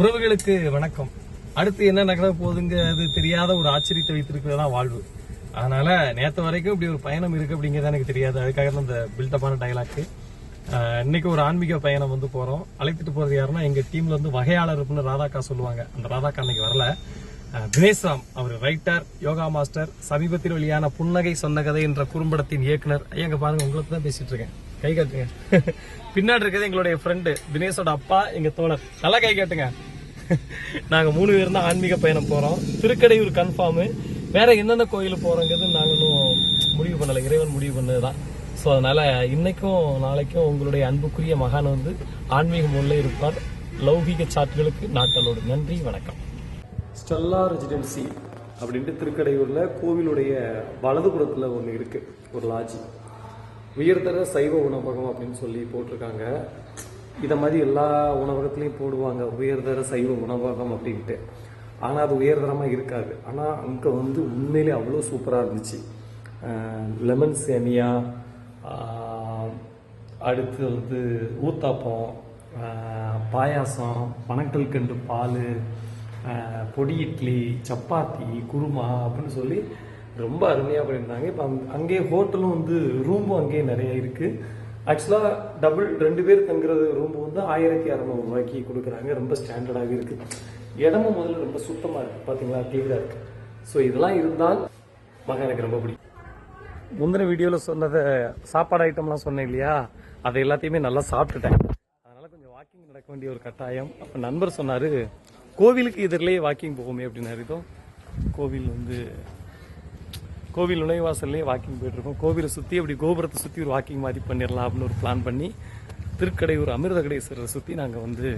உறவுகளுக்கு வணக்கம். அடுத்து என்ன நடக்க போகுதுங்கிறது தெரியாத ஒரு ஆச்சரியத்தை வைத்திருக்கிறதா வாழ்வு. அதனால நேற்று வரைக்கும் இப்படி ஒரு பயணம் இருக்கு அப்படிங்கிறது எனக்கு தெரியாது. அதுக்காக தான் இந்த பில்டப்பான டைலாக்கு இன்னைக்கு ஒரு ஆன்மீக பயணம் வந்து போறோம். அழைத்துட்டு போறது யாருன்னா எங்க டீம்ல வந்து வகையாளர் இருக்குன்னு ராதாக்கா சொல்லுவாங்க. அந்த ராதாக்கா அன்னைக்கு வரல. தினேஷ் ராம் அவர் ரைட்டர் யோகா மாஸ்டர் சமீபத்தில் வெளியான புன்னகை சொன்ன கதை என்ற குறும்படத்தின் இயக்குனர். ஐயா இங்க பாருங்க உங்களுக்கு தான் பேசிட்டு இருக்கேன். கை காட்டுங்க. பின்னாடி இருக்கிறது எங்களுடைய ஃப்ரெண்டு தினேஷோட அப்பா எங்க தோழர். நல்லா கை காட்டுங்க. நாங்க மூணு பேர் தான் ஆன்மீக பயணம் போறோம். திருக்கடையூர் கன்ஃபார்மு வேற என்னென்ன கோயில் போறோங்கிறது நாங்க இன்னும் முடிவு பண்ணல. இறைவன் முடிவு பண்ணதுதான். ஸோ அதனால இன்னைக்கும் நாளைக்கும் உங்களுடைய அன்புக்குரிய மகான் வந்து ஆன்மீகம் உள்ள இருப்பார். லௌகிக சாட்டுகளுக்கு நாட்களோடு நன்றி வணக்கம். ஸ்டெல்லா ரெசிடென்சி அப்படின்ட்டு திருக்கடையூர்ல கோவிலுடைய வலதுபுறத்துல ஒன்று இருக்கு. ஒரு லாட்ஜி உயர்தர சைவ உணவகம் அப்படின்னு சொல்லி போட்டிருக்காங்க. இதை மாதிரி எல்லா உணவகத்துலையும் போடுவாங்க. உயர்தர சைவ உணவகம் அப்படின்ட்டு. ஆனால் அது உயர்தரமாக இருக்காது. ஆனால் அங்கே வந்து உண்மையிலே அவ்வளோ சூப்பராக இருந்துச்சு. லெமன் சேமியா அடுத்து வந்து ஊத்தாப்பம் பாயாசம் பனக்கல் கண்டு பால் பொடி இட்லி சப்பாத்தி குருமா அப்படின்னு சொல்லி ரொம்ப அருமையாக பண்ணியிருந்தாங்க. இப்போ அங்கேயே ஹோட்டலும் வந்து ரூமும் அங்கேயே நிறைய இருக்குது ஆக்சுவலாக டபுள் ரெண்டு பேர் தங்குறது ரூம் வந்து ஆயிரத்தி அறநூறு ரூபாய்க்கு கொடுக்குறாங்க. ரொம்ப ஸ்டாண்டர்டாகவே இருக்குது இடமும் முதல்ல ரொம்ப சுத்தமாக இருக்குது பார்த்தீங்களா க்ளீனாக இருக்குது ஸோ இதெல்லாம் இருந்தால் மகன் எனக்கு ரொம்ப பிடிக்கும். முந்தின வீடியோவில் சொன்னதை சாப்பாடு ஐட்டம்லாம் சொன்னேன் இல்லையா? அதை எல்லாத்தையுமே நல்லா சாப்பிட்டுட்டேன். அதனால் கொஞ்சம் வாக்கிங் நடக்க வேண்டிய ஒரு கட்டாயம். அப்போ நண்பர் சொன்னார் கோவிலுக்கு எதிரிலேயே வாக்கிங் போகுமே அப்படின்னு அறிதோம் கோவில் வந்து கோவில் நுழைவாசல்லே வாக்கிங் போயிட்டு இருக்கோம் கோவிலை சுற்றி அப்படி கோபுரத்தை சுற்றி ஒரு வாக்கிங் மாதிரி பண்ணிடலாம் அப்படின்னு ஒரு பிளான் பண்ணி திருக்கடையூர் அமிர்தகடேஸ்வரரை சுற்றி நாங்கள் வந்து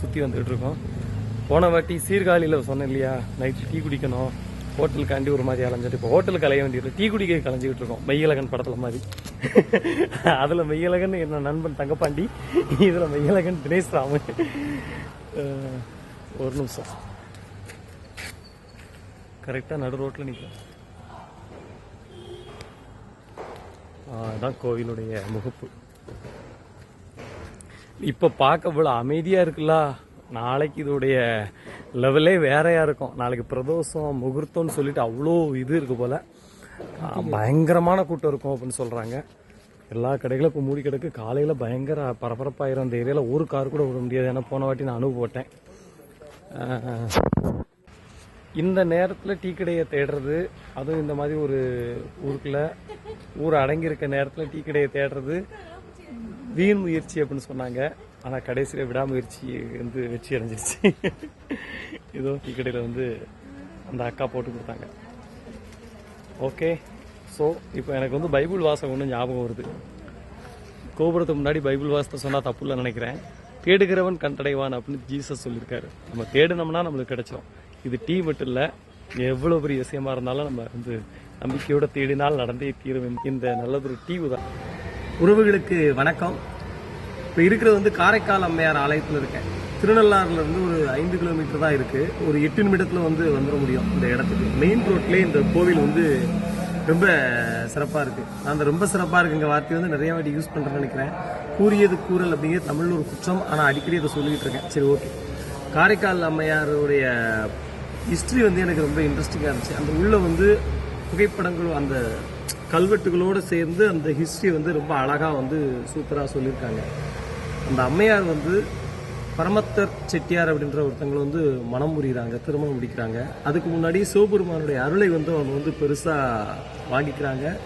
சுற்றி வந்துகிட்டு இருக்கோம் போன வாட்டி சீர்காழியில் சொன்னேன் இல்லையா நைட்டு டீ குடிக்கணும் ஹோட்டலுக்காண்டி ஒரு மாதிரி அலைஞ்சிட்டு இப்போ ஹோட்டலுக்கு அலைய வேண்டியது டீ குடிக்க கலைஞ்சிக்கிட்டு இருக்கோம் மெய்யழகன் படத்தில் மாதிரி. அதில் மெய்யழகன் என்ன நண்பன் தங்கப்பாண்டி இதில் மெய்யழகன் தினேஷ் ராமன் ஒரு நிமிஷம். கரெக்டாக நடு ரோட்டில் நிற்கிறேன் அதுதான் கோவிலுடைய முகப்பு. இப்போ பார்க்க இவ்வளோ அமைதியாக இருக்குல்ல? நாளைக்கு இதோடைய லெவலே வேறையாக இருக்கும்? நாளைக்கு பிரதோஷம் முகூர்த்தம்னு சொல்லிட்டு அவ்வளோ இது இருக்கு போல். பயங்கரமான கூட்டம் இருக்கும் அப்படின்னு சொல்கிறாங்க எல்லா கடைகளும் இப்போ மூடி கிடக்கு. காலையில் பயங்கர பரபரப்பாயிரும். அந்த ஏரியாவில் ஒரு கார் கூட விட முடியாது. ஏன்னா போன வாட்டி நான் அனுபவப்பட்டேன். இந்த நேரத்தில் டீ கடையை தேடுறது அதுவும் இந்த மாதிரி ஒரு ஊருக்குள்ள ஊர் அடங்கியிருக்க நேரத்தில் டீ கடையை தேடுறது வீண் முயற்சி அப்படின்னு சொன்னாங்க. ஆனால் கடைசியில் விடாமுயற்சி வந்து வெற்றி அடைஞ்சிருச்சு. ஏதோ டீ கடையில் வந்து அந்த அக்கா போட்டு கொடுத்தாங்க. ஓகே. ஸோ இப்போ எனக்கு வந்து பைபிள் வாசம் ஒன்று ஞாபகம் வருது. கோபுரத்துக்கு முன்னாடி பைபிள் வாசத்தை சொன்னால் தப்பு இல்லை நினைக்கிறேன். தேடுகிறவன் கண்டடைவான் அப்படின்னு ஜீசஸ் சொல்லியிருக்காரு. நம்ம தேடினோம்னா நம்மளுக்கு கிடைச்சிரும். இது டீ மட்டும் இல்லை எவ்வளவு பெரிய விஷயமா இருந்தாலும் நம்ம வந்து நம்பிக்கையோட தேடினால் நடந்தே தீரும் இந்த நல்லதொரு டீ தான் உறவுகளுக்கு வணக்கம். இப்போ இருக்கிறது வந்து காரைக்கால் அம்மையார் ஆலயத்தில் இருக்கேன். திருநள்ளாறுல இருந்து ஒரு ஐந்து கிலோமீட்டர் தான் இருக்கு. ஒரு எட்டு நிமிடத்துல வந்து வந்துட முடியும் இந்த இடத்துக்கு. மெயின் ரோட்லேயே இந்த கோவில் வந்து ரொம்ப சிறப்பா இருக்கு. நான் அந்த ரொம்ப சிறப்பா இருக்குங்க வார்த்தை வந்து நிறைய வாட்டி யூஸ் பண்றேன்னு நினைக்கிறேன். கூறியது கூறல் அப்படிங்கிறது தமிழ்ல ஒரு குற்றம். ஆனா அடிக்கடி அதை சொல்லிட்டு இருக்கேன். சரி ஓகே காரைக்கால் அம்மையாருடைய ஹிஸ்ட்ரி வந்து எனக்கு ரொம்ப இன்ட்ரெஸ்டிங்காக இருந்துச்சு. அந்த உள்ளே வந்து புகைப்படங்களும் அந்த கல்வெட்டுகளோடு சேர்ந்து அந்த ஹிஸ்ட்ரி வந்து ரொம்ப அழகாக வந்து சூப்பராக சொல்லியிருக்காங்க. அந்த அம்மையார் வந்து பரமத்தர் செட்டியார் அப்படின்ற ஒருத்தங்களை வந்து மனம் புரியுறாங்க திருமணம் முடிக்கிறாங்க. அதுக்கு முன்னாடி சிவபெருமானுடைய அருளை வந்து அவங்க வந்து பெருசாக வாங்கிக்கிறாங்க.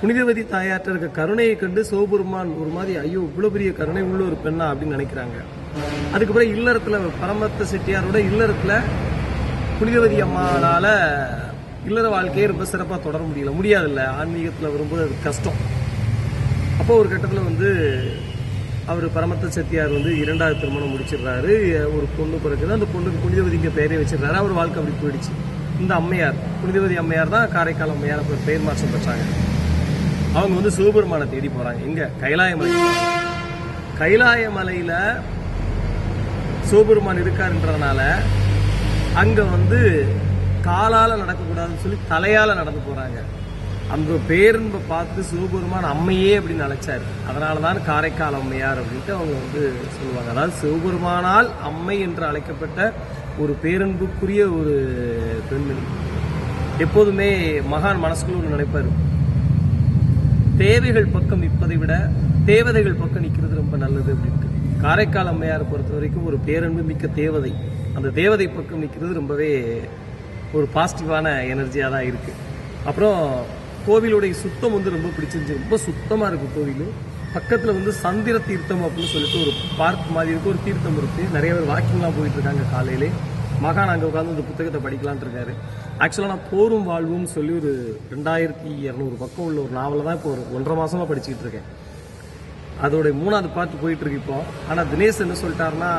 புனிதவதி தாயாற்ற இருக்க கருணையை கண்டு சிவபெருமான் ஒரு மாதிரி ஐயோ இவ்வளோ பெரிய கருணை உள்ள ஒரு பெண்ணா? அப்படின்னு நினைக்கிறாங்க. அதுக்கப்புறம் இல்லறத்தில் பரமத்த செட்டியாரோட இல்லறத்தில் புனிதவதி அம்மானால இல்லற வாழ்க்கையை ரொம்ப சிறப்பாக தொடர முடியல. முடியாதுல்ல. ஆன்மீகத்தில் வரும்போது அது கஷ்டம். அப்போ ஒரு கட்டத்தில் வந்து அவர் பரமத்த செட்டியார் வந்து இரண்டாவது திருமணம் முடிச்சிடுறாரு. ஒரு பொண்ணு பிறகுது அந்த பொண்ணுக்கு புனிதவதிங்க பெயரே வச்சிடுறாரு. அவர் வாழ்க்கை அப்படி போயிடுச்சு. இந்த அம்மையார் புனிதவதி அம்மையார் தான் காரைக்கால் அம்மையார் அப்புறம் பெயர் மாற்றம் பெற்றாங்க. அவங்க வந்து சிவபெருமானை தேடி போறாங்க. எங்க? கைலாயமலை. கைலாய மலையில் சிவபெருமான் இருக்காருன்றதுனால அங்கே வந்து காலால் நடக்கக்கூடாதுன்னு சொல்லி தலையால் நடந்து போகிறாங்க அந்த பேரன்பை பார்த்து சிவபெருமான் அம்மையே அப்படின்னு அழைச்சார். அதனால தான் காரைக்கால் அம்மையார் அப்படின்ட்டு அவங்க வந்து சொல்லுவாங்க. அதாவது சிவபெருமானால் அம்மை என்று அழைக்கப்பட்ட ஒரு பேரன்புக்குரிய ஒரு பெண்மணி எப்போதுமே மகான் மனசுக்குள்ள ஒன்று நினைப்பார். தேவைகள் பக்கம் நிற்பதை விட தேவதைகள் பக்கம் நிற்கிறது ரொம்ப நல்லது அப்படின்ட்டு. காரைக்கால் அம்மையாரை பொறுத்த வரைக்கும் ஒரு பேரன்பு மிக்க தேவதை. அந்த தேவதை பக்கம் நிற்கிறது ரொம்பவே ஒரு பாசிட்டிவான எனர்ஜியாக தான் இருக்குது அப்புறம் கோவிலுடைய சுத்தம் வந்து ரொம்ப பிடிச்சிருந்துச்சு. ரொம்ப சுத்தமாக இருக்குது கோவில். பக்கத்தில் வந்து சந்திர தீர்த்தம் அப்படின்னு சொல்லிட்டு ஒரு பார்க் மாதிரி இருக்குது ஒரு தீர்த்தம் இருக்குது நிறைய பேர் வாக்கிங்லாம் போயிட்டு இருக்காங்க காலையிலே. மகான் அங்கே உட்காந்து இந்த புத்தகத்தை படிக்கலான் இருக்காரு. ஆக்சுவலாக நான் போரும் வாழ்வும் சொல்லி ஒரு ரெண்டாயிரத்தி இரநூறு பக்கம் உள்ள ஒரு நாவலை தான் இப்போ ஒரு ஒன்றரை மாதமாக படிச்சுக்கிட்டு இருக்கேன். அதோடைய மூணாவது பார்த்து போயிட்டு இருக்கு இப்போ. ஆனால் தினேஷ் என்ன சொல்லிட்டாருன்னா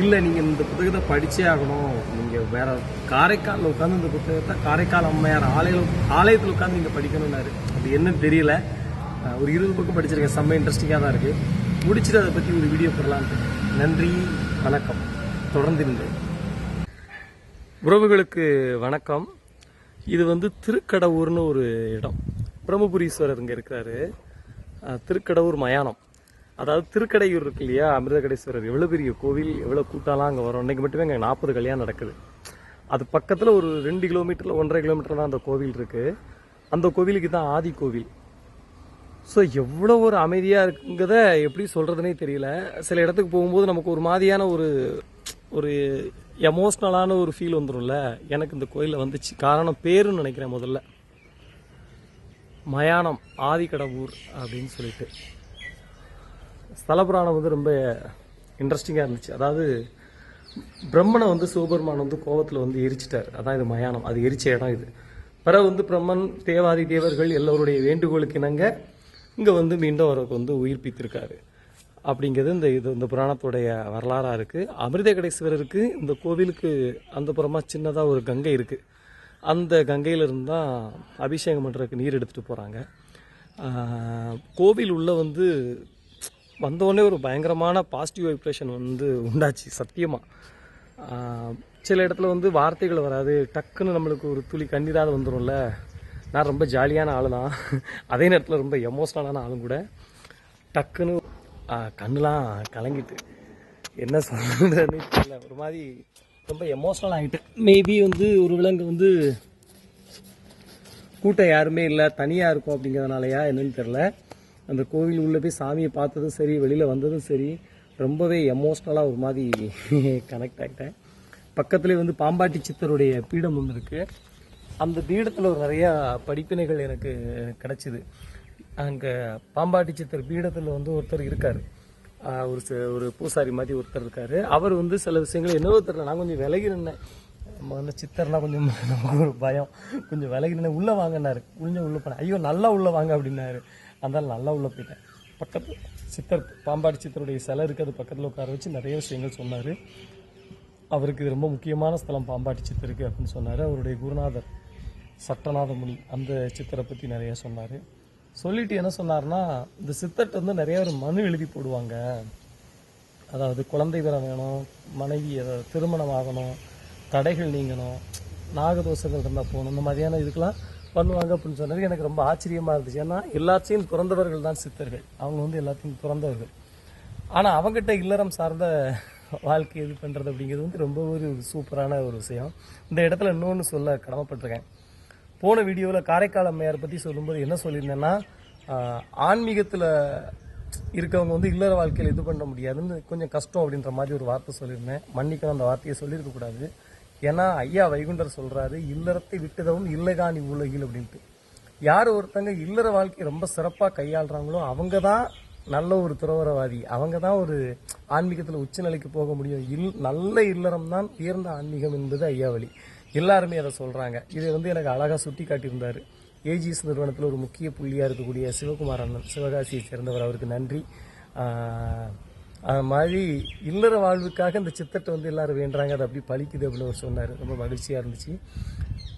இல்லை நீங்கள் இந்த புத்தகத்தை படித்தே ஆகணும். நீங்கள் வேற காரைக்காலில் உட்காந்து இந்த புத்தகத்தை காரைக்கால் அம்மையார் ஆலயம் ஆலயத்தில் உட்காந்து நீங்கள் படிக்கணும்னாரு. அது என்னன்னு தெரியல. ஒரு இருபது பக்கம் படிச்சிருக்கேன். செம்ம இன்ட்ரெஸ்டிங்காக தான் இருக்குது முடிச்சுட்டு அதை பற்றி ஒரு வீடியோ போடலான்ட்டு. நன்றி வணக்கம். தொடர்ந்து உறவுகளுக்கு வணக்கம். இது வந்து திருக்கடவுர்னு ஒரு இடம். பிரம்மபுரீஸ்வரர் இங்கே இருக்கிறாரு. திருக்கடவுர் மயானம். அதாவது திருக்கடையூர் இருக்கு இல்லையா அமிர்தகடேஸ்வரர்? எவ்வளோ பெரிய கோவில் எவ்வளோ கூட்டாலாம் அங்கே வரும். இன்னைக்கு மட்டுமே அங்கே நாற்பது கல்யாணம் நடக்குது. அது பக்கத்தில் ஒரு ரெண்டு கிலோமீட்டரில் ஒன்றரை கிலோமீட்டர் தான் அந்த கோவில் இருக்குது அந்த கோவிலுக்கு தான் ஆதி கோவில். ஸோ எவ்வளோ ஒரு அமைதியாக இருக்குங்கிறத எப்படி சொல்கிறதுனே தெரியல. சில இடத்துக்கு போகும்போது நமக்கு ஒரு மாதிரியான ஒரு ஒரு எமோஷ்னலான ஒரு ஃபீல் வந்துடும்ல எனக்கு இந்த கோயிலில் வந்துச்சு. காரணம் பேருன்னு நினைக்கிறேன் முதல்ல. மயானம் ஆதிக்கடவுர் அப்படின்னு சொல்லிட்டு. ஸ்தல புராணம் வந்து ரொம்ப இன்ட்ரெஸ்டிங்காக இருந்துச்சு. அதாவது பிரம்மனை வந்து சிவபெருமான் வந்து கோவத்தில் வந்து எரிச்சிட்டார். அதான் இது மயானம். அது எரிச்ச இடம் இது. பிறகு வந்து பிரம்மன் தேவாதி தேவர்கள் எல்லோருடைய வேண்டுகோளுக்கு இணங்க இங்கே வந்து மீண்டும் அவருக்கு வந்து உயிர்ப்பித்திருக்காரு. அப்படிங்கிறது இந்த இது இந்த புராணத்துடைய வரலாறாக இருக்குது அமிர்தகடேஸ்வரருக்கு இந்த கோவிலுக்கு அந்த புறமா சின்னதாக ஒரு கங்கை இருக்குது அந்த கங்கையிலிருந்து தான் அபிஷேகம் பண்ணுறதுக்கு நீர் எடுத்துகிட்டு போகிறாங்க கோவில் உள்ளே வந்து வந்தோடனே ஒரு பயங்கரமான பாசிட்டிவ் வைப்ரேஷன் வந்து உண்டாச்சு சத்தியமாக சில இடத்துல வந்து வார்த்தைகள் வராது டக்குன்னு நம்மளுக்கு ஒரு துளி கண்ணீராக வந்துடும்ல நான் ரொம்ப ஜாலியான ஆளு தான் அதே நேரத்தில் ரொம்ப எமோஷ்னலான ஆளும் கூட. டக்குன்னு கண்ணுலாம் கலங்கிட்டு என்ன சொல்கிறதுன்னு தெரியல. ஒரு மாதிரி ரொம்ப எமோஷ்னல் ஆகிட்டு மேபி வந்து ஒரு விலங்கு வந்து கூட்டம் யாருமே இல்லை தனியாக இருக்கும் அப்படிங்கிறதுனாலயா என்னன்னு தெரில அந்த கோவில் உள்ளே போய் சாமியை பார்த்ததும் சரி வெளியில் வந்ததும் சரி ரொம்பவே எமோஷ்னலாக ஒரு மாதிரி கனெக்ட் ஆகிட்டேன் பக்கத்துலேயே வந்து பாம்பாட்டி சித்தருடைய பீடம் ஒன்று இருக்குது அந்த பீடத்தில் ஒரு நிறையா படிப்பினைகள் எனக்கு கிடச்சிது. அங்கே பாம்பாட்டி சித்தர் பீடத்தில் வந்து ஒருத்தர் இருக்கார். ஒரு ச- ஒரு பூசாரி மாதிரி ஒருத்தர் இருக்கார். அவர் வந்து சில விஷயங்கள் என்னவோ தெரியல நான் கொஞ்சம் விலகி நின்னேன். வந்து சித்தருன்னா கொஞ்சம் நமக்கு ஒரு பயம். கொஞ்சம் விலகி நின்று உள்ளே வாங்கினாரு. கொஞ்சம் உள்ளே போனேன். ஐயோ நல்லா உள்ளே வாங்க அப்படின்னாரு. அதனால் நல்லா உள்ள போயிட்டேன். பக்கத்து சித்தர் பாம்பாடி சித்தருடைய சிலை இருக்கிறது பக்கத்தில் உட்கார வச்சு நிறைய விஷயங்கள் சொன்னார். அவருக்கு இது ரொம்ப முக்கியமான ஸ்தலம் பாம்பாட்டி சித்தருக்கு அப்படின்னு சொன்னார். அவருடைய குருநாதர் சட்டநாதமுனி அந்த சித்தரை பற்றி நிறைய சொன்னார். சொல்லிட்டு என்ன சொன்னார்னா இந்த சித்தர்கிட்ட வந்து நிறைய ஒரு மனு எழுதி போடுவாங்க. அதாவது குழந்தை பெற வேணும் மனைவி அதாவது திருமணம் ஆகணும் தடைகள் நீங்கணும் நாகதோஷங்கள் இருந்தால் போகணும் இந்த மாதிரியான இதுக்கெல்லாம் பண்ணுவாங்க அப்படின்னு சொன்னது எனக்கு ரொம்ப ஆச்சரியமாக இருந்துச்சு. ஏன்னா எல்லாத்தையும் பிறந்தவர்கள் தான் சித்தர்கள். அவங்க வந்து எல்லாத்தையும் பிறந்தவர்கள். ஆனால் அவங்ககிட்ட இல்லறம் சார்ந்த வாழ்க்கை இது பண்ணுறது அப்படிங்கிறது வந்து ரொம்ப ஒரு சூப்பரான ஒரு விஷயம். இந்த இடத்துல இன்னொன்று சொல்ல கடமைப்பட்டிருக்கேன். போன வீடியோவில் காரைக்கால் அம்மையார் பற்றி சொல்லும்போது என்ன சொல்லியிருந்தேன்னா ஆன்மீகத்தில் இருக்கவங்க வந்து இல்லற வாழ்க்கையில் இது பண்ண முடியாதுன்னு கொஞ்சம் கஷ்டம் அப்படின்ற மாதிரி ஒரு வார்த்தை சொல்லியிருந்தேன். மன்னிக்கணும் அந்த வார்த்தையை சொல்லியிருக்கக்கூடாது. ஏன்னா ஐயா வைகுண்டர் சொல்றாரு இல்லறத்தை விட்டுதவும் இல்லகாணி உலகில் அப்படின்ட்டு. யார் ஒருத்தங்க இல்லற வாழ்க்கையை ரொம்ப சிறப்பாக கையாளுறாங்களோ அவங்க தான் நல்ல ஒரு துறவரவாதி அவங்க தான் ஒரு ஆன்மீகத்தில் உச்சநிலைக்கு போக முடியும். இல் நல்ல இல்லறம் தான் உயர்ந்த ஆன்மீகம் என்பது ஐயா வழி. எல்லாருமே அதை சொல்றாங்க. இதை வந்து எனக்கு அழகாக சுட்டி காட்டியிருந்தார். ஏஜிஎஸ் நிறுவனத்தில் ஒரு முக்கிய புள்ளியாக இருக்கக்கூடிய சிவகுமார் அண்ணன் சிவகாசியை சேர்ந்தவர். அவருக்கு நன்றி. அது மாதிரி இல்லற வாழ்வுக்காக இந்த சித்தத்தை வந்து எல்லாரும் வேண்டுறாங்க. அது அப்படி பழிக்குது அப்படின்னு அவர் சொன்னார். ரொம்ப மகிழ்ச்சியாக இருந்துச்சு.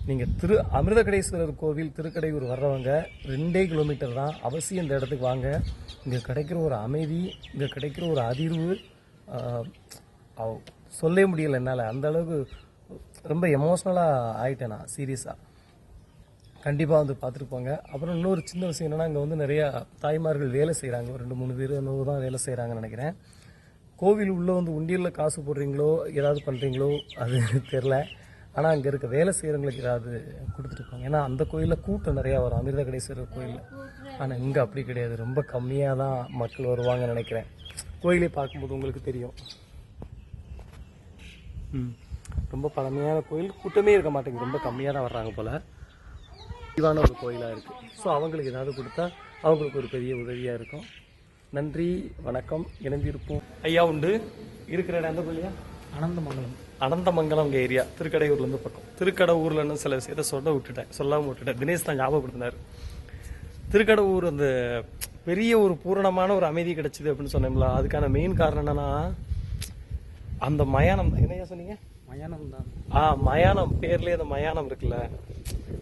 நீங்கள் திரு அமிர்தகடேஸ்வரர் கோவில் திருக்கடையூர் வர்றவங்க ரெண்டே கிலோமீட்டர் தான். அவசியம் இந்த இடத்துக்கு வாங்க. இங்கே கிடைக்கிற ஒரு அமைதி இங்கே கிடைக்கிற ஒரு அதிர்வு அவ்- சொல்லவே முடியல என்னால். அந்த அளவுக்கு ரொம்ப எமோஷ்னலாக ஆயிட்டேன் நான் சீரியஸாக கண்டிப்பாக வந்து பார்த்துருப்பாங்க அப்புறம் இன்னொரு சின்ன விஷயம் என்னென்னா அங்கே வந்து நிறையா தாய்மார்கள் வேலை செய்கிறாங்க ஒரு ரெண்டு மூணு பேர் என்னவோ தான் வேலை செய்கிறாங்கன்னு நினைக்கிறேன். கோவில் உள்ளே வந்து உண்டியலில் காசு போடுறீங்களோ ஏதாவது பண்ணுறீங்களோ அது தெரில ஆனால் அங்கே இருக்க வேலை செய்கிறவங்களுக்கு ஏதாவது கொடுத்துருப்பாங்க ஏன்னா அந்த கோயிலில் கூட்டம் நிறையா வரும். அமிர்த கடேஸ்வரர் கோயிலில். ஆனால் இங்கே அப்படி கிடையாது. ரொம்ப கம்மியாக தான் மக்கள் வருவாங்கன்னு நினைக்கிறேன். கோயிலே பார்க்கும்போது உங்களுக்கு தெரியும். ம். ரொம்ப பழமையான கோயில். கூட்டமே இருக்க மாட்டேங்குது. ரொம்ப கம்மியாக தான் வர்றாங்க போல். இவான ஒரு கோயிலாக இருக்குது ஸோ அவங்களுக்கு ஏதாவது கொடுத்தா அவங்களுக்கு ஒரு பெரிய உதவியாக இருக்கும். நன்றி வணக்கம். இணைந்திருப்போம். ஐயா உண்டு. இருக்கிற இடம் எந்த கோயிலையா அனந்தமங்கலம். அனந்தமங்கலம் உங்கள் ஏரியா. திருக்கடையூர்லேருந்து பக்கம். திருக்கடவுர்லன்னு சில விஷயத்த சொல்ல விட்டுட்டேன். சொல்லாமல் விட்டுட்டேன். தினேஷ் தான் ஞாபகப்படுத்தினார். திருக்கடவுர் அந்த பெரிய ஒரு பூரணமான ஒரு அமைதி கிடைச்சிது அப்படின்னு சொன்னோம்ல அதுக்கான மெயின் காரணம் என்னன்னா அந்த மயானம். என்னையா சொன்னீங்க? மயானம் தான் ஆ மயானம். பேர்லயே அந்த மயானம் இருக்குல்ல.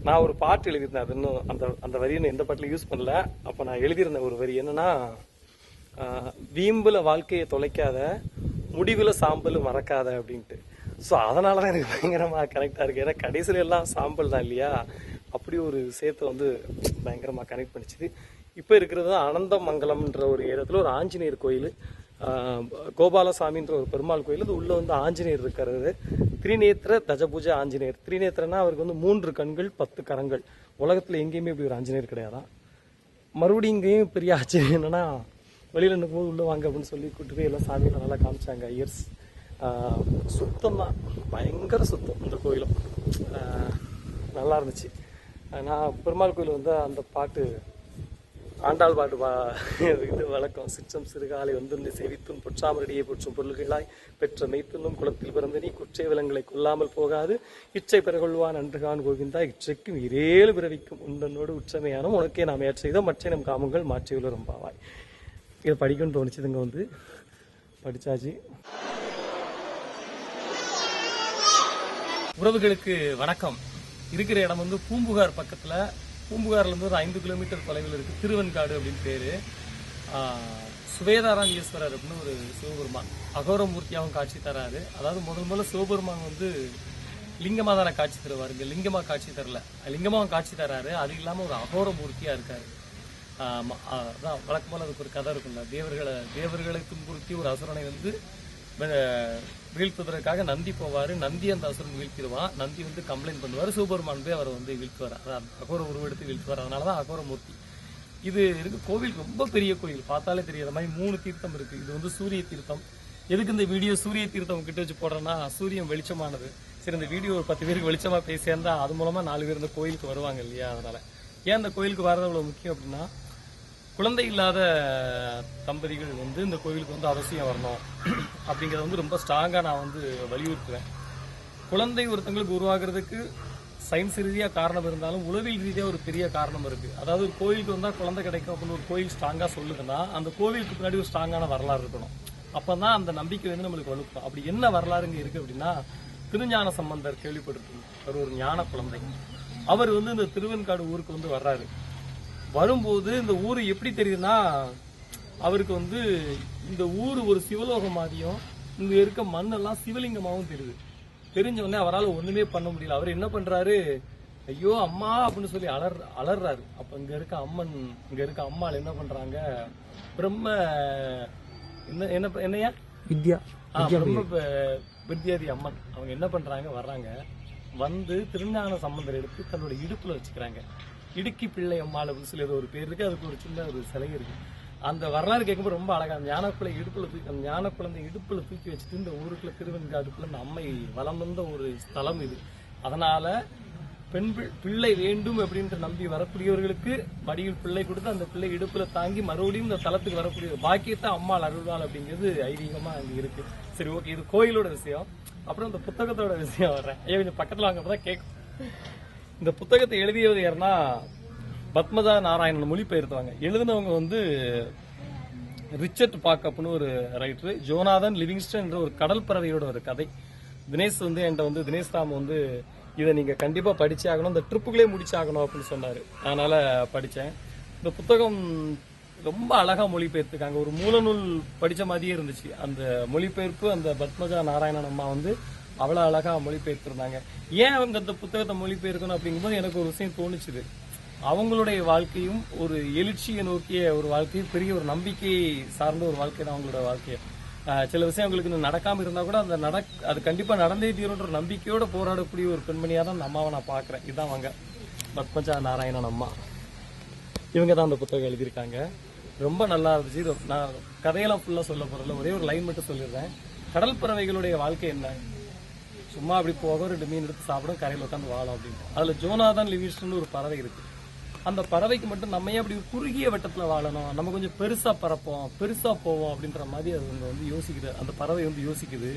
நான் ஒரு பாட்டு எழுதியிருந்தேன். அது இன்னும் அந்த அந்த வரியை எந்த பாட்டில் யூஸ் பண்ணல. அப்ப நான் எழுதியிருந்த ஒரு வரி என்னன்னா வீம்புல வாழ்க்கையை தொலைக்காத முடிவுல சாம்பல் மறக்காத அப்படின்ட்டு. ஸோ அதனாலதான் எனக்கு பயங்கரமா கனெக்டா இருக்கு. ஏன்னா கடைசியில எல்லாம் சாம்பல் தான் இல்லையா? அப்படி ஒரு விஷயத்தை வந்து பயங்கரமா கனெக்ட் பண்ணிச்சு இப்போ இருக்கிறது தான் அனந்தமங்கலம்ன்ற ஒரு இடத்துல ஒரு ஆஞ்சநேயர் கோயில். கோபாலசாமின்ற ஒரு பெருமாள் கோயில். அது உள்ள வந்து ஆஞ்சநேயர் இருக்கிறது திரிநேத்திர தஜபூஜ ஆஞ்சநேயர். திரிநேத்திரனா அவருக்கு வந்து மூன்று கண்கள் பத்து கரங்கள். உலகத்துல எங்கேயுமே இப்படி ஒரு ஆஞ்சநேயர் கிடையாதான் மறுபடியும் இங்கேயும் பெரிய ஆச்சரியம் என்னன்னா வெளியில நிற்கும்போது உள்ள வாங்க அப்படின்னு சொல்லி கூட்டு போய் எல்லாம் சாமியெல்லாம் நல்லா காமிச்சாங்க. இயர்ஸ் சுத்தம் தான் பயங்கர சுத்தம் இந்த கோயிலும். நல்லா இருந்துச்சு. நான் பெருமாள் கோயில் வந்து அந்த பாட்டு ஆண்டாள் பாட்டு பா இது வழக்கம். சிற்றம் சிறுகாலை வந்து சேவித்தும் பொற்றாமரடியை பொற்றும் பொருள்களாய் பெற்ற மெய்த்துண்ணும் குளத்தில் பிறந்த நீ குற்றை விலங்குகளை கொல்லாமல் போகாது. இச்சை பெறகொள்வான் அன்றுகான் கோவிந்தா இச்சைக்கும் இரேழு பிறவிக்கும் உண்டனோடு உச்சமையான உனக்கே நாம் ஏற்ற செய்தோம் மற்ற நம் காமங்கள் மாற்றி ரொம்பாவாய். இதை படிக்கணும்னு தோணிச்சதுங்க வந்து. படிச்சாச்சு. உறவுகளுக்கு வணக்கம். இருக்கிற இடம் வந்து பூம்புகார் பக்கத்தில் பூம்புகார்லேருந்து ஒரு ஐந்து கிலோமீட்டர் தொலைவில் இருக்குது திருவெண்காடு அப்படின்னு பேர். சுவேதாராம் ஈஸ்வரர் அப்படின்னு ஒரு சிவபெருமான். அகோரமூர்த்தியாகவும் காட்சி தராரு. அதாவது முதல் முதல்ல சிவபெருமான் வந்து லிங்கமாக தானே காட்சி தருவார். இங்கே லிங்கமாக காட்சி தரல. லிங்கமாகவும் காட்சி தராரு. அது இல்லாமல் ஒரு அகோரமூர்த்தியாக இருக்கார். அதான் வழக்கம் அதுக்கு ஒரு கதை இருக்கும்ல. தேவர்களை தேவர்களுக்கும் பொருத்தி ஒரு அசுரனை வந்து வீழ்த்துவதற்காக நந்தி போவார். நந்தி அந்த அசுரன் வீழ்த்திடுவான். நந்தி வந்து கம்ப்ளைண்ட் பண்ணுவார். சூப்பர்மான் போய் அவரை வந்து வீழ்த்துவார். அதான் அகோர உருவெடுத்து வீழ்த்துவார். அதனாலதான் அகோரமூர்த்தி. இது இருக்கு. கோவில் ரொம்ப பெரிய கோயில் பார்த்தாலே தெரியாத மாதிரி மூணு தீர்த்தம் இருக்குது இது வந்து சூரிய தீர்த்தம். எதுக்கு இந்த வீடியோ சூரிய தீர்த்தம் கிட்ட வச்சு போடுறேன்னா சூரியன் வெளிச்சமானது. சரி இந்த வீடியோ ஒரு பத்து பேருக்கு வெளிச்சமாக பேசி அது மூலமாக நாலு பேர் இந்த கோயிலுக்கு வருவாங்க இல்லையா? அதனால். ஏன் இந்த கோயிலுக்கு வர்றது அவ்வளோ முக்கியம் அப்படின்னா குழந்தை இல்லாத தம்பதிகள் வந்து இந்த கோவிலுக்கு வந்து அவசியம் வரணும். அப்படிங்கிறத வந்து ரொம்ப ஸ்ட்ராங்காக நான் வந்து வலியுறுத்துவேன். குழந்தை ஒருத்தங்களுக்கு உருவாகிறதுக்கு சயின்ஸ் ரீதியாக காரணம் இருந்தாலும் உளவியல் ரீதியாக ஒரு பெரிய காரணம் இருக்குது அதாவது ஒரு கோயிலுக்கு வந்தால் குழந்தை கிடைக்கும் அப்படின்னு ஒரு கோயில் ஸ்ட்ராங்காக சொல்லுதுன்னா அந்த கோவிலுக்கு பின்னாடி ஒரு ஸ்ட்ராங்கான வரலாறு இருக்கணும். அப்போ தான் அந்த நம்பிக்கை வந்து நம்மளுக்கு வலுக்கும் அப்படி என்ன வரலாறுங்க இருக்குது அப்படின்னா திருஞான சம்பந்தர் கேள்விப்பட்டிருக்கீங்க. அவர் ஒரு ஞான குழந்தை. அவர் வந்து இந்த திருவெண்காடு ஊருக்கு வந்து வர்றாரு. வரும்போது இந்த ஊர் எப்படி தெரியுதுன்னா அவருக்கு வந்து இந்த ஊர் ஒரு சிவலோகம் மாதிரியும் இங்க இருக்க மண்ணெல்லாம் சிவலிங்கமாவும் தெரியுது. தெரிஞ்ச உடனே அவரால் ஒண்ணுமே பண்ண முடியல. அவர் என்ன பண்றாரு? ஐயோ அம்மா அப்படின்னு சொல்லி அலர் அலறாரு அப்ப இங்க இருக்க அம்மன் இங்க இருக்க அம்மாள் என்ன பண்றாங்க? பிரம்ம என்ன என்ன என்னையா? வித்யா. பிரம்ம வித்யாதி அம்மன். அவங்க என்ன பண்றாங்க? வர்றாங்க. வந்து திருஞான சம்பந்தர் எடுத்து தன்னோட இடுப்புல வச்சுக்கிறாங்க. இடுக்கி பிள்ளை அம்மாள் அப்படின்னு சொல்லி ஏதோ ஒரு பேர் இருக்கு. அதுக்கு ஒரு சின்ன ஒரு சிலை இருக்கு. அந்த வரலாறு கேட்கும்போது ரொம்ப அழகா அந்த ஞான பிள்ளை இடுப்புல தூக்கி அந்த ஞான குழந்தை இடுப்புல தூக்கி வச்சுட்டு இந்த ஊருக்குள்ள திருவெண்காடுக்குள்ள அம்மை வளம் வந்த ஒரு ஸ்தலம் இது. அதனால பெண் பிள்ளை வேண்டும் அப்படின்ற நம்பி வரக்கூடியவர்களுக்கு மடியில் பிள்ளை கொடுத்து அந்த பிள்ளை இடுப்புல தாங்கி மறுபடியும் இந்த தலத்துக்கு வரக்கூடிய பாக்கியத்தை அம்மாள் அருள்வாள் அப்படிங்கிறது ஐதீகமா அங்க இருக்கு. சரி ஓகே இது கோயிலோட விஷயம். அப்புறம் இந்த புத்தகத்தோட விஷயம் வர்றேன். ஏன் கொஞ்சம் பக்கத்துல வாங்க கேட்கும். இந்த புத்தகத்தை எழுதியவர் யாருன்னா பத்மஜா நாராயணன் மொழிபெயர்த்தவங்க. எழுதினவங்க வந்து ரிச்சர்ட் பாக்கப்னு ஒரு ரைட்டர் ஜோனாதன் லிவிங்ஸ்டன் என்ற ஒரு கடல் பறவையோட ஒரு கதை. தினேஷ் வந்து என்கிட்ட வந்து தினேஷ் ராம் வந்து இதை நீங்க கண்டிப்பா படிச்சே ஆகணும். இந்த ட்ரிப்புகளே முடிச்சாகணும் அப்படின்னு சொன்னாரு. அதனால படித்தேன் இந்த புத்தகம் ரொம்ப அழகா மொழிபெயர்த்துக்காங்க ஒரு மூலநூல் படிச்ச மாதிரியே இருந்துச்சு. அந்த மொழிபெயர்ப்பு அந்த பத்மஜா நாராயணன் அம்மா வந்து அவ்வளோ அழகாக மொழிபெயர்த்திருந்தாங்க. ஏன் அவங்க அந்த புத்தகத்தை மொழிபெயர்க்கணும் அப்படிங்கும்போது எனக்கு ஒரு விஷயம் தோணுச்சுது. அவங்களுடைய வாழ்க்கையும் ஒரு எழுச்சியை நோக்கிய ஒரு வாழ்க்கையும் பெரிய ஒரு நம்பிக்கையை சார்ந்த ஒரு வாழ்க்கை தான் அவங்களோட வாழ்க்கை. சில விஷயம் அவங்களுக்கு இன்னும் நடக்காம இருந்தா கூட அந்த நட அது கண்டிப்பா நடந்தே தீரும்ன்ற ஒரு நம்பிக்கையோட போராடக்கூடிய ஒரு பெண்மணியா தான் அந்த அம்மாவை நான் பாக்குறேன் இதுதான் அவங்க. பத்மஜா நாராயணன் அம்மா. இவங்க தான் அந்த புத்தகம் எழுதியிருக்காங்க. ரொம்ப நல்லா இருந்துச்சு. இது நான் கதையெல்லாம் ஃபுல்லா சொல்ல போகிறதில்ல ஒரே ஒரு லைன் மட்டும் சொல்லிடுறேன். கடல் பறவைகளுடைய வாழ்க்கை என்ன? சும்மா அப்படி போகும் ரெண்டு மீன் எடுத்து சாப்பிடும் கரையில் உட்காந்து வாழும் அப்படின்னு. அதுல ஜோனாதான் லிவிஸ்ட்னு ஒரு பறவை இருக்கு. அந்த பறவைக்கு மட்டும் நம்ம ஏன் அப்படி ஒரு குறுகிய வட்டத்துல வாழணும்? நம்ம கொஞ்சம் பெருசா பறப்போம் பெருசா போவோம் அப்படின்ற மாதிரி அது வந்து யோசிக்குது. அந்த பறவை வந்து யோசிக்குது.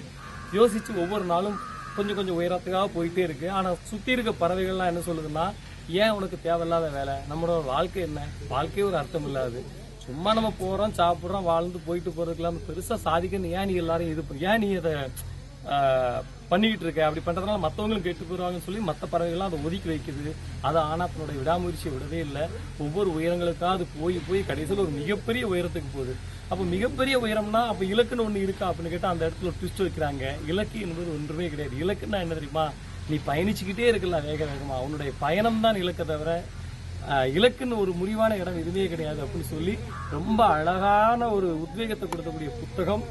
யோசிச்சு ஒவ்வொரு நாளும் கொஞ்சம் கொஞ்சம் உயரத்துக்காக போயிட்டே இருக்கு. ஆனா சுத்தி இருக்க பறவைகள்லாம் என்ன சொல்லுதுன்னா ஏன் உனக்கு தேவையில்லாத வேலை? நம்மளோட வாழ்க்கை என்ன? வாழ்க்கையே ஒரு அர்த்தம் இல்லாது. சும்மா நம்ம போறோம் சாப்பிட்றோம் வாழ்ந்து போயிட்டு போறதுக்கெல்லாம் பெருசா சாதிக்கணும் ஏன் நீ எல்லாரும் இது ஏன் நீ அதை பண்ணிக்கிட்டு இருக்க அப்படி பண்றதுனால மற்றவங்களும் கெட்டு போயிடுவாங்கன்னு சொல்லி மற்ற பறவைகள்லாம் அதை ஒதுக்கி வைக்குது அது ஆனா தன்னுடைய விடாமுயற்சியை விடவே இல்லை. ஒவ்வொரு உயரங்களுக்காக அது போய் போய் கடைசியில் ஒரு மிகப்பெரிய உயரத்துக்கு போகுது. அப்போ மிகப்பெரிய உயரம்னா அப்போ இலக்குன்னு ஒன்று இருக்கா அப்படின்னு கேட்டால் அந்த இடத்துல ஒரு ட்விஸ்ட் வைக்கிறாங்க. இலக்கு என்பது ஒன்றுமே கிடையாது. இலக்குன்னா என்ன தெரியுமா? நீ பயணிச்சுக்கிட்டே இருக்கலாம் வேக வேகமாக உன்னுடைய பயணம் தான் இலக்கை தவிர இலக்குன்னு ஒரு முடிவான இடம் எதுவுமே கிடையாது அப்படின்னு சொல்லி ரொம்ப அழகான ஒரு உத்வேகத்தை கொடுக்கக்கூடிய புத்தகம்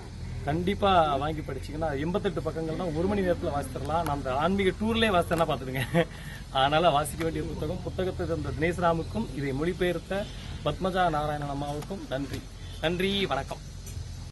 கண்டிப்பா வாங்கி படிச்சீங்கன்னா எண்பத்தெட்டு பக்கங்கள் தான் ஒரு மணி நேரத்துல வாசிச்சிடலாம். நான் அந்த ஆன்மீக டூர்லயே வாசித்தேன்னா பாத்துருங்க அதனால வாசிக்க வேண்டிய புத்தகம் புத்தகத்தை தந்த தினேஷ்ராமுக்கும் இதை மொழிபெயர்த்த பத்மஜா நாராயணன் அம்மாவுக்கும் நன்றி. நன்றி வணக்கம்.